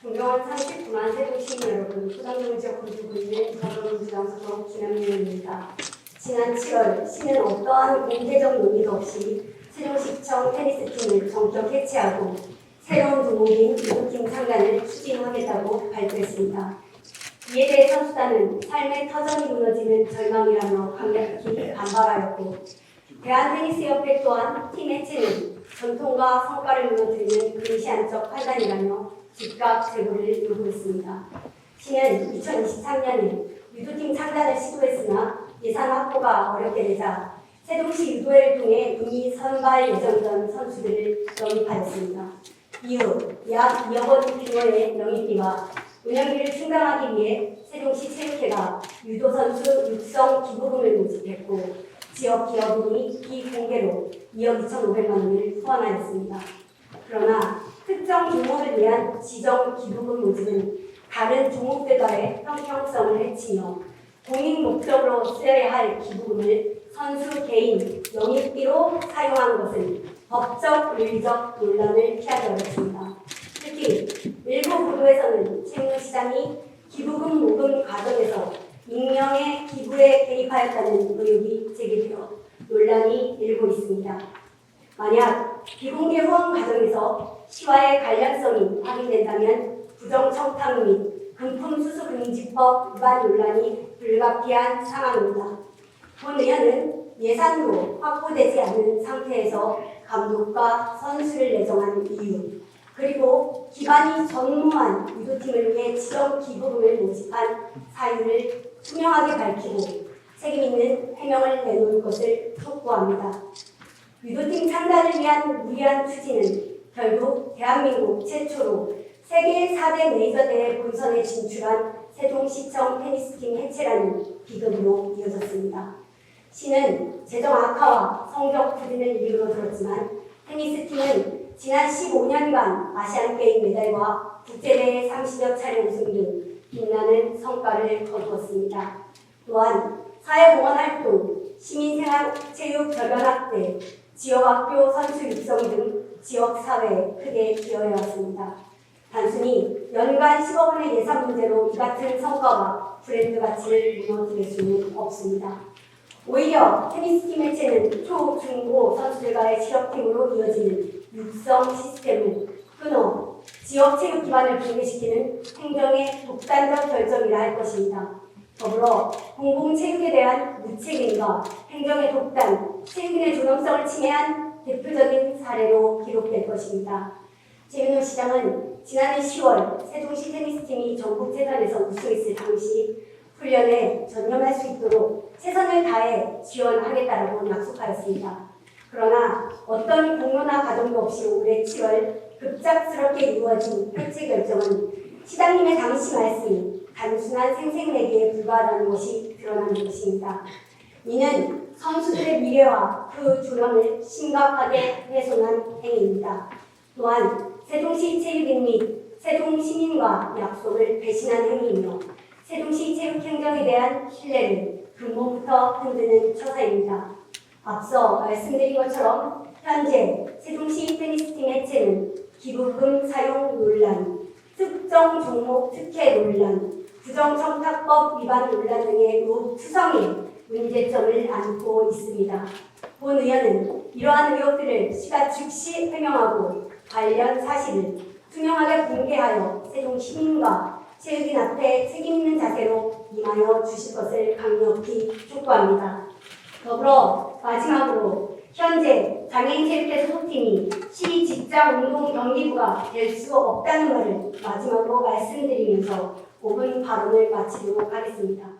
존경하는 39만 세동 시민 여러분, 소장동 지역을 두고 있는 더불어민주당 소속 김현민입니다. 지난 7월 시는 어떠한 공개적 논의도 없이 세종시청 테니스팀을 전격 해체하고 새로운 종목인 유도팀 창단을 추진하겠다고 발표했습니다. 이에 대해 선수단은 삶의 터전이 무너지는 절망이라며 강력히 반발하였고 대한테니스협회 또한 팀 해체는 전통과 성과를 무너뜨리는 근시안적 판단이라며 즉각 제고를 요구했습니다. 시는 2023년에 유도팀 창단을 시도했으나 예산 확보가 어렵게 되자 세종시 유도회를 통해 이미 선발 예정이던 선수들을 영입하였습니다. 이후 약 2억 원 규모의 영입비와 운영비를 충당하기 위해 세종시 체육회가 유도 선수 육성 기부금을 모집했고 지역 기업이 비공개로 2억 2,500만 원을 후원하였습니다. 그러나 특정 종목을 위한 지정 기부금 모집은 다른 종목들과의 형평성을 해치며 공익 목적으로 쓰여야 할 기부금을 선수 개인 영입비로 사용한 것은 법적 윤리적 논란을 피하기 어렵습니다. 특히 일부 보도에서는 채무시장이 기부금 모금 과정에서 익명의 기부에 개입하였다는 의혹이 제기되어 논란이 일고 있습니다. 만약 비공개 후원 과정에서 시와의 관련성이 확인된다면 부정청탁 및 금품수수금지법 위반 논란이 불가피한 상황입니다. 본 의원은 예산도 확보되지 않은 상태에서 감독과 선수를 내정한 이유, 그리고 기관이 전무한 유도팀을 위해 지정 기부금을 모집한 사유를 투명하게 밝히고 책임 있는 해명을 내놓을 것을 촉구합니다. 유도팀 창단을 위한 무리한 추진은 결국 대한민국 최초로 세계 4대 메이저 대회 본선에 진출한 세종시청 테니스팀 해체라는 비극으로 이어졌습니다. 시는 재정 악화와 성적 부진을 이유로 들었지만 테니스팀은 지난 15년간 아시안게임 메달과 국제대회 30여 차례 우승 등 빛나는 성과를 거두었습니다. 또한 사회공헌 활동, 시민생활 체육 결연 확대, 지역 학교 선수 육성 등 지역 사회에 크게 기여해왔습니다. 단순히 연간 10억 원의 예산 문제로 이 같은 성과가 브랜드 가치를 무너뜨릴 수는 없습니다. 오히려 테니스팀 해체는 초, 중 고 선수들과의 실업팀으로 이어지는 육성 시스템을 끊어 지역 체육 기반을 붕괴시키는 행정의 독단적 결정이라 할 것입니다. 더불어 공공체육에 대한 무책임과 행정의 독단, 체육인의 존엄성을 침해한 대표적인 사례로 기록될 것입니다. 최민호 시장은 지난해 10월 세종시 테니스팀이 전국체전에서 우승했을 당시 훈련에 전념할 수 있도록 최선을 다해 지원하겠다라고 약속하였습니다. 그러나 어떤 공론화 과정도 없이 올해 7월 급작스럽게 이루어진 해체 결정은 시장님의 당시 말씀이 단순한 생색내기에 불과하다는 것이 드러나는 것입니다. 이는 선수들의 미래와 그 존엄을 심각하게 훼손한 행위입니다. 또한 세종시 체육인 및 세종 시민과 약속을 배신한 행위이며 세종시 체육행정에 대한 신뢰를 근본부터 흔드는 처사입니다. 앞서 말씀드린 것처럼 현재 세종시 테니스팀 해체는 기부금 사용 논란, 특정 종목 특혜 논란, 부정청탁법 위반 논란 등의 루투성의 문제점을 안고 있습니다. 본 의원은 이러한 의혹들을 시가 즉시 해명하고 관련 사실을 투명하게 공개하여 세종 시민과 체육인 앞에 책임 있는 자세로 임하여 주실 것을 강력히 촉구합니다. 더불어 마지막으로 현재 장애인체육회 소속팀이 시 직장운동경기부가 될 수 없다는 말을 마지막으로 말씀드리면서 5분 발언을 마치도록 하겠습니다.